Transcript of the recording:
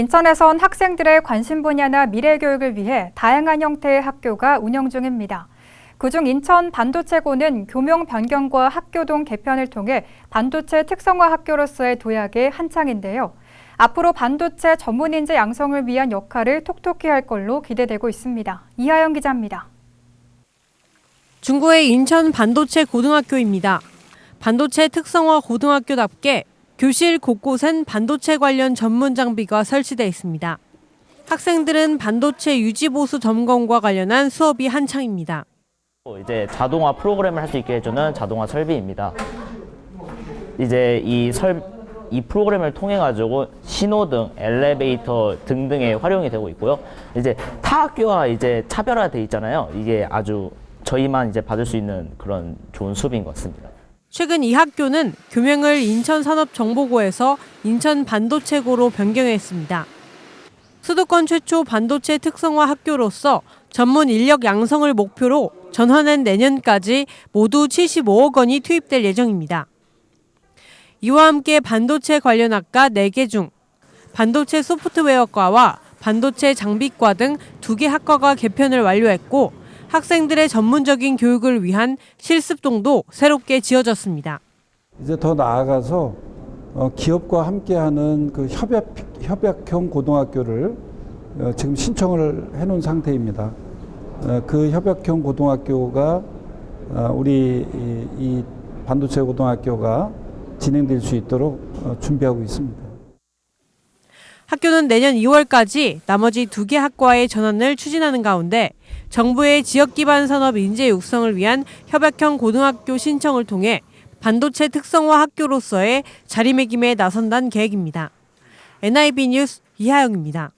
인천에선 학생들의 관심 분야나 미래 교육을 위해 다양한 형태의 학교가 운영 중입니다. 그중 인천 반도체고는 교명 변경과 학교동 개편을 통해 반도체 특성화 학교로서의 도약에 한창인데요. 앞으로 반도체 전문 인재 양성을 위한 역할을 톡톡히 할 걸로 기대되고 있습니다. 이하영 기자입니다. 중구의 인천 반도체 고등학교입니다. 반도체 특성화 고등학교답게 교실 곳곳엔 반도체 관련 전문 장비가 설치돼 있습니다. 학생들은 반도체 유지 보수 점검과 관련한 수업이 한창입니다. 이제 자동화 프로그램을 할 수 있게 해주는 자동화 설비입니다. 이제 이 설, 이 프로그램을 통해 가지고 신호등, 엘리베이터 등등에 활용이 되고 있고요. 이제 타 학교와 이제 차별화돼 있잖아요. 이게 아주 저희만 이제 받을 수 있는 그런 좋은 수업인 것 같습니다. 최근 이 학교는 교명을 인천산업정보고에서 인천 반도체고로 변경했습니다. 수도권 최초 반도체 특성화 학교로서 전문 인력 양성을 목표로 전환은 내년까지 모두 75억 원이 투입될 예정입니다. 이와 함께 반도체 관련 학과 4개 중 반도체 소프트웨어과와 반도체 장비과 등두개 학과가 개편을 완료했고 학생들의 전문적인 교육을 위한 실습동도 새롭게 지어졌습니다. 이제 더 나아가서 어, 기업과 함께하는 그 협약 협약형 고등학교를 어, 지금 신청을 해놓은 상태입니다. 어, 그 협약형 고등학교가 어, 우리 이, 이 반도체 고등학교가 진행될 수 있도록 어, 준비하고 있습니다. 학교는 내년 2월까지 나머지 두 개 학과의 전환을 추진하는 가운데 정부의 지역 기반 산업 인재 육성을 위한 협약형 고등학교 신청을 통해 반도체 특성화 학교로서의 자리매김에 나선다는 계획입니다. NIB 뉴스 이하영입니다.